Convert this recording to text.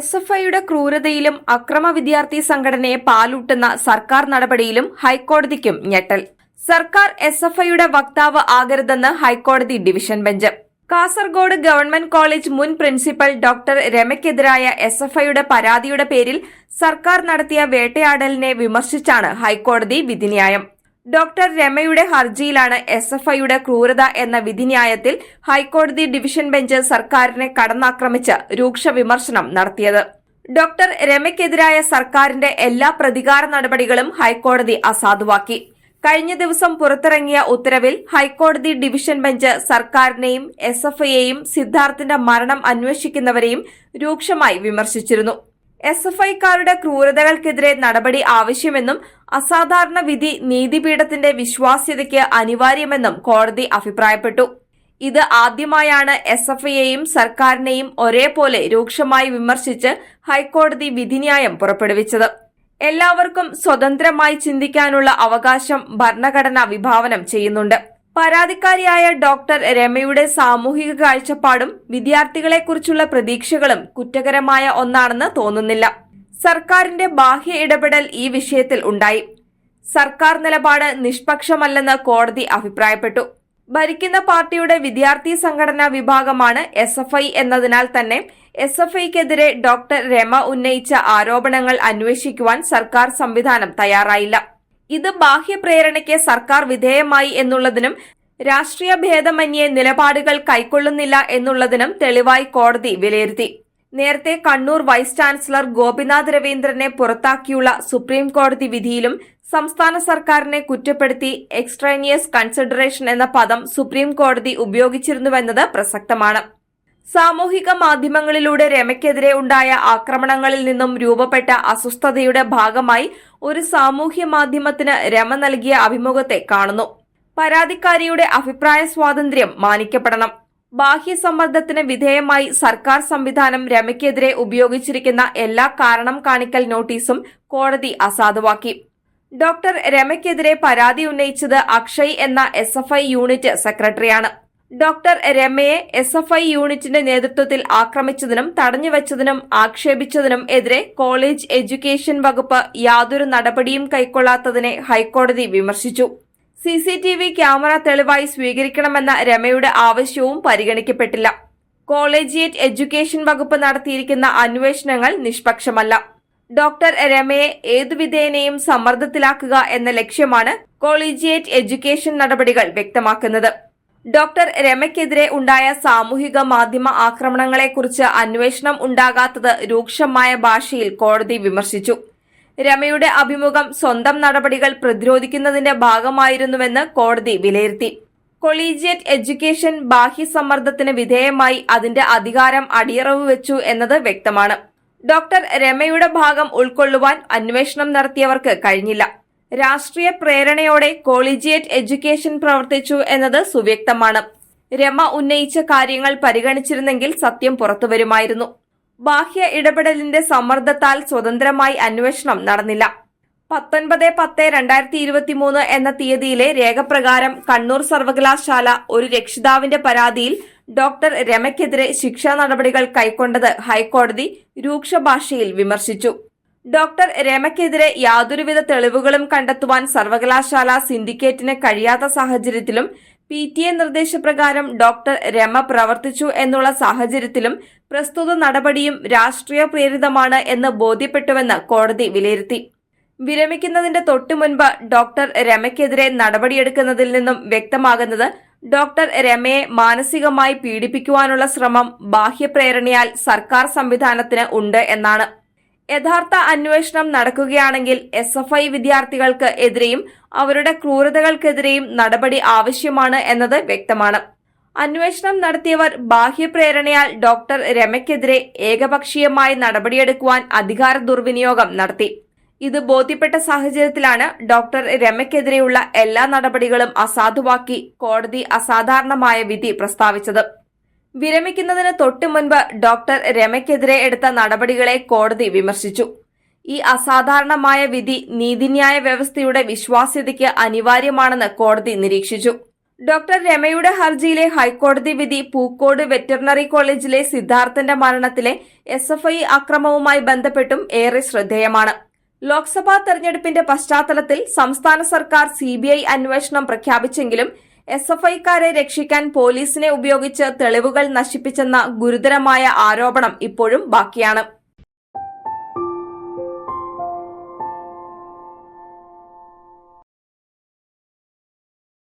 S F ഐയുടെ ക്രൂരതയിലും അക്രമ വിദ്യാർത്ഥി സംഘടനയെ പാലൂട്ടുന്ന സർക്കാർ നടപടിയിലും ഹൈക്കോടതിക്കും ഞെട്ടൽ. സർക്കാർ എസ് എഫ് ഐയുടെ വക്താവ് ആകരുതെന്ന് ഹൈക്കോടതി division bench. Kasaragod government college മുൻ പ്രിൻസിപ്പൽ ഡോക്ടർ രമയ്ക്കെതിരായ എസ് എഫ് ഐയുടെ പരാതിയുടെ പേരിൽ സർക്കാർ നടത്തിയ വേട്ടയാടലിനെ വിമർശിച്ചാണ് ഹൈക്കോടതി വിധിന്യായം. ഡോക്ടർ രമയുടെ ഹർജിയിലാണ് എസ് എഫ് ഐയുടെ ക്രൂരത എന്ന വിധിന്യായത്തിൽ ഹൈക്കോടതി ഡിവിഷൻ ബെഞ്ച് സർക്കാരിനെ കടന്നാക്രമിച്ച് രൂക്ഷ വിമർശനം നടത്തിയത്. ഡോക്ടർ രമയ്ക്കെതിരായ സർക്കാരിന്റെ എല്ലാ പ്രതികാര നടപടികളും ഹൈക്കോടതി അസാധുവാക്കി. കഴിഞ്ഞ ദിവസം പുറത്തിറങ്ങിയ ഉത്തരവിൽ ഹൈക്കോടതി ഡിവിഷൻ ബെഞ്ച് സർക്കാരിനെയും എസ് എഫ് ഐയെയും സിദ്ധാർത്ഥിന്റെ മരണം അന്വേഷിക്കുന്നവരെയും രൂക്ഷമായി വിമർശിച്ചിരുന്നു. എസ് എഫ് ഐക്കാരുടെ ക്രൂരതകൾക്കെതിരെ നടപടി ആവശ്യമെന്നും അസാധാരണ വിധി നീതിപീഠത്തിന്റെ വിശ്വാസ്യതയ്ക്ക് അനിവാര്യമെന്നും കോടതി അഭിപ്രായപ്പെട്ടു. ഇത് ആദ്യമായാണ് എസ് എഫ് ഐയെയും സർക്കാരിനെയും ഒരേപോലെ രൂക്ഷമായി വിമർശിച്ച് ഹൈക്കോടതി വിധിന്യായം പുറപ്പെടുവിച്ചത്. എല്ലാവർക്കും സ്വതന്ത്രമായി ചിന്തിക്കാനുള്ള അവകാശം ഭരണഘടന വിഭാവനം ചെയ്യുന്നുണ്ട്. പരാതിക്കാരിയായ ഡോക്ടർ രമയുടെ സാമൂഹിക കാഴ്ചപ്പാടും വിദ്യാർത്ഥികളെക്കുറിച്ചുള്ള പ്രതീക്ഷകളും കുറ്റകരമായ ഒന്നാണെന്ന് തോന്നുന്നില്ല. സർക്കാരിന്റെ ബാഹ്യ ഇടപെടൽ ഈ വിഷയത്തിൽ ഉണ്ടായി. സർക്കാർ നിലപാട് നിഷ്പക്ഷമല്ലെന്ന് കോടതി അഭിപ്രായപ്പെട്ടു. ഭരിക്കുന്ന പാർട്ടിയുടെ വിദ്യാർത്ഥി സംഘടനാ വിഭാഗമാണ് എസ് എഫ് ഐ എന്നതിനാൽ തന്നെ എസ് എഫ് ഐക്കെതിരെ ഡോക്ടർ രമ ഉന്നയിച്ച ആരോപണങ്ങൾ അന്വേഷിക്കുവാൻ സർക്കാർ സംവിധാനം തയ്യാറായില്ല. ഇത് ബാഹ്യ പ്രേരണയ്ക്ക് സർക്കാർ വിധേയമായി എന്നുള്ളതിനും രാഷ്ട്രീയ ഭേദമന്യേ നിലപാടുകൾ കൈക്കൊള്ളുന്നില്ല എന്നുള്ളതിനും തെളിവായി കോടതി വിലയിരുത്തി. നേരത്തെ കണ്ണൂർ വൈസ് ചാൻസലർ ഗോപിനാഥ് രവീന്ദ്രനെ പുറത്താക്കിയുള്ള സുപ്രീം കോടതി വിധിയിലും സംസ്ഥാന സർക്കാരിനെ കുറ്റപ്പെടുത്തി എക്സ്ട്രേനിയസ് കൺസിഡറേഷൻ എന്ന പദം സുപ്രീം കോടതി ഉപയോഗിച്ചിരുന്നുവെന്നത് പ്രസക്തമാണ്. സാമൂഹിക മാധ്യമങ്ങളിലൂടെ രമയ്ക്കെതിരെ ഉണ്ടായ ആക്രമണങ്ങളിൽ നിന്നും രൂപപ്പെട്ട അസ്വസ്ഥതയുടെ ഭാഗമായി ഒരു സാമൂഹ്യ മാധ്യമത്തിന് രമ നൽകിയ അഭിമുഖത്തെ കാണുന്നു. പരാതിക്കാരിയുടെ അഭിപ്രായ സ്വാതന്ത്ര്യം മാനിക്കപ്പെടണം. ബാഹ്യ സമ്മർദ്ദത്തിന് വിധേയമായി സർക്കാർ സംവിധാനം രമയ്ക്കെതിരെ ഉപയോഗിച്ചിരിക്കുന്ന എല്ലാ കാരണം കാണിക്കൽ നോട്ടീസും കോടതി അസാധുവാക്കി. ഡോക്ടർ രമയ്ക്കെതിരെ പരാതി ഉന്നയിച്ചത് അക്ഷയ് എന്ന എസ് എഫ് ഐ യൂണിറ്റ് സെക്രട്ടറിയാണ്. ഡോക്ടർ രമയെ എസ് എഫ് ഐ യൂണിറ്റിന്റെ നേതൃത്വത്തിൽ ആക്രമിച്ചതിനും തടഞ്ഞുവച്ചതിനും ആക്ഷേപിച്ചതിനും എതിരെ കോളേജ് എഡ്യൂക്കേഷൻ വകുപ്പ് യാതൊരു നടപടിയും കൈക്കൊള്ളാത്തതിനെ ഹൈക്കോടതി വിമർശിച്ചു. C C T V camera തെളിവായി സ്വീകരിക്കണമെന്ന രമയുടെ ആവശ്യവും പരിഗണിക്കപ്പെട്ടില്ല. കോളേജിയേറ്റ് എഡ്യൂക്കേഷൻ വകുപ്പ് നടത്തിയിരിക്കുന്ന അന്വേഷണങ്ങൾ നിഷ്പക്ഷമല്ല. ഡോക്ടർ രമയെ ഏതുവിധേനയും സമ്മർദ്ദത്തിലാക്കുക എന്ന ലക്ഷ്യമാണ് കോളേജിയേറ്റ് എഡ്യൂക്കേഷൻ നടപടികൾ വ്യക്തമാക്കുന്നത്. ഡോക്ടർ രമയ്ക്കെതിരെ ഉണ്ടായ സാമൂഹിക മാധ്യമ ആക്രമണങ്ങളെക്കുറിച്ച് അന്വേഷണം ഉണ്ടാകാത്തത് രൂക്ഷമായ ഭാഷയിൽ കോടതി വിമർശിച്ചു. രമയുടെ അഭിമുഖം സ്വന്തം നടപടികൾ പ്രതിരോധിക്കുന്നതിന്റെ ഭാഗമായിരുന്നുവെന്ന് കോടതി വിലയിരുത്തി. കൊളീജിയറ്റ് എഡ്യൂക്കേഷൻ ബാഹ്യ സമ്മർദ്ദത്തിന് വിധേയമായി അതിന്റെ അധികാരം അടിയറവ് വെച്ചു എന്നത് വ്യക്തമാണ്. ഡോക്ടർ രമയുടെ ഭാഗം ഉൾക്കൊള്ളുവാൻ അന്വേഷണം നടത്തിയവർക്ക് കഴിഞ്ഞില്ല. രാഷ്ട്രീയ പ്രേരണയോടെ കോളീജിയറ്റ് എഡ്യൂക്കേഷൻ പ്രവർത്തിച്ചു എന്നത് സുവ്യക്തമാണ്. രമ ഉന്നയിച്ച കാര്യങ്ങൾ പരിഗണിച്ചിരുന്നെങ്കിൽ സത്യം പുറത്തുവരുമായിരുന്നു. ബാഹ്യ ഇടപെടലിന്റെ സമ്മർദ്ദത്താൽ സ്വതന്ത്രമായി അന്വേഷണം നടന്നില്ല. പത്തൊൻപത് പത്ത് രണ്ടായിരത്തി ഇരുപത്തിമൂന്ന് എന്ന തീയതിയിലെ രേഖപ്രകാരം കണ്ണൂർ സർവകലാശാല ഒരു രക്ഷിതാവിന്റെ പരാതിയിൽ ഡോക്ടർ രമയ്ക്കെതിരെ ശിക്ഷാ നടപടികൾ കൈക്കൊണ്ടത് ഹൈക്കോടതി രൂക്ഷ ഭാഷയിൽ വിമർശിച്ചു. ഡോക്ടർ രമയ്ക്കെതിരെ യാതൊരുവിധ തെളിവുകളും കണ്ടെത്തുവാൻ സർവകലാശാല സിൻഡിക്കേറ്റിന് കഴിയാത്ത സാഹചര്യത്തിലും പി ടി എ നിർദ്ദേശപ്രകാരം ഡോക്ടർ രമ പ്രവർത്തിച്ചു എന്നുള്ള സാഹചര്യത്തിലും പ്രസ്തുത നടപടിയും രാഷ്ട്രീയ പ്രേരിതമാണ് എന്ന് ബോധ്യപ്പെട്ടുവെന്ന് കോടതി വിലയിരുത്തി. വിരമിക്കുന്നതിന്റെ തൊട്ടു മുൻപ് ഡോക്ടർ രമയ്ക്കെതിരെ നടപടിയെടുക്കുന്നതിൽ നിന്നും വ്യക്തമാകുന്നത് ഡോക്ടർ രമയെ മാനസികമായി പീഡിപ്പിക്കുവാനുള്ള ശ്രമം ബാഹ്യപ്രേരണയാൽ സർക്കാർ സംവിധാനത്തിന് ഉണ്ട് എന്നാണ്. യഥാർത്ഥ അന്വേഷണം നടക്കുകയാണെങ്കിൽ എസ് എഫ് ഐ വിദ്യാർത്ഥികൾക്ക് എതിരെയും അവരുടെ ക്രൂരതകൾക്കെതിരെയും നടപടി ആവശ്യമാണ് എന്നത് വ്യക്തമാണ്. അന്വേഷണം നടത്തിയവർ ബാഹ്യപ്രേരണയാൽ ഡോക്ടർ രമയ്ക്കെതിരെ ഏകപക്ഷീയമായി നടപടിയെടുക്കുവാൻ അധികാര ദുർവിനിയോഗം നടത്തി. ഇത് ബോധ്യപ്പെട്ട സാഹചര്യത്തിലാണ് ഡോക്ടർ രമയ്ക്കെതിരെയുള്ള എല്ലാ നടപടികളും അസാധുവാക്കി കോടതി അസാധാരണമായ വിധി പ്രസ്താവിച്ചത്. വിരമിക്കുന്നതിന് തൊട്ടു മുൻപ് ഡോക്ടർ രമയ്ക്കെതിരെ എടുത്ത നടപടികളെ കോടതി വിമർശിച്ചു. ഈ അസാധാരണമായ വിധി നീതിന്യായ വ്യവസ്ഥയുടെ വിശ്വാസ്യതയ്ക്ക് അനിവാര്യമാണെന്ന് കോടതി നിരീക്ഷിച്ചു. ഡോക്ടർ രമയുടെ ഹർജിയിലെ ഹൈക്കോടതി വിധി പൂക്കോട് വെറ്ററിനറി കോളേജിലെ സിദ്ധാർത്ഥന്റെ മരണത്തിലെ എസ് എഫ് ഐ അക്രമവുമായി ബന്ധപ്പെട്ടും ഏറെ ശ്രദ്ധേയമാണ്. ലോക്സഭാ തെരഞ്ഞെടുപ്പിന്റെ പശ്ചാത്തലത്തിൽ സംസ്ഥാന സർക്കാർ സിബിഐ അന്വേഷണം പ്രഖ്യാപിച്ചെങ്കിലും എസ് എഫ് ഐക്കാരെ രക്ഷിക്കാൻ പോലീസിനെ ഉപയോഗിച്ച് തെളിവുകൾ നശിപ്പിച്ചെന്ന ഗുരുതരമായ ആരോപണം ഇപ്പോഴും ബാക്കിയാണ്.